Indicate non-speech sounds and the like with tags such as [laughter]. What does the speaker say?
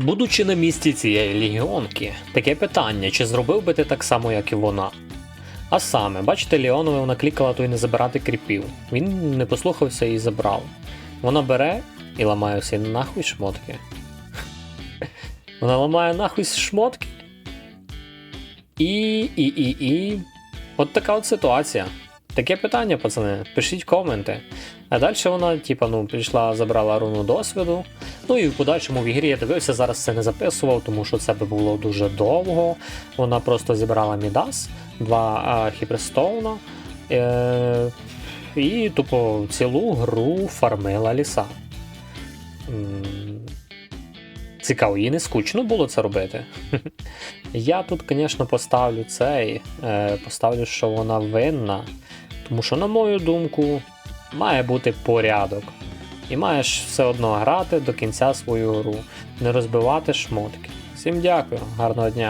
Будучи на місці цієї легіонки, таке питання, чи зробив би ти так само, як і вона? А саме, бачите, Леонова вона клікала то й не забирати кріпів. Він не послухався і забрав. Вона бере і ламає всі нахуй шмотки. [laughs] Вона ламає нахуй шмотки. І, і, і, і. От така от ситуація. Таке питання, пацани, пишіть коменти. А далі вона, типа, ну, прийшла, забрала руну досвіду. Ну і в подальшому в ігрі я дивився, зараз це не записував, тому що це би було дуже довго. Вона просто зібрала Мідас, два а, Е- і тупо цілу гру фармила ліса. Цікаво, їй не скучно було це робити. [laughs] Я тут, звісно, поставлю цей. Е, поставлю, що вона винна. Тому що, на мою думку, має бути порядок. І маєш все одно грати до кінця свою гру, не розбивати шмотки. Всім дякую, гарного дня!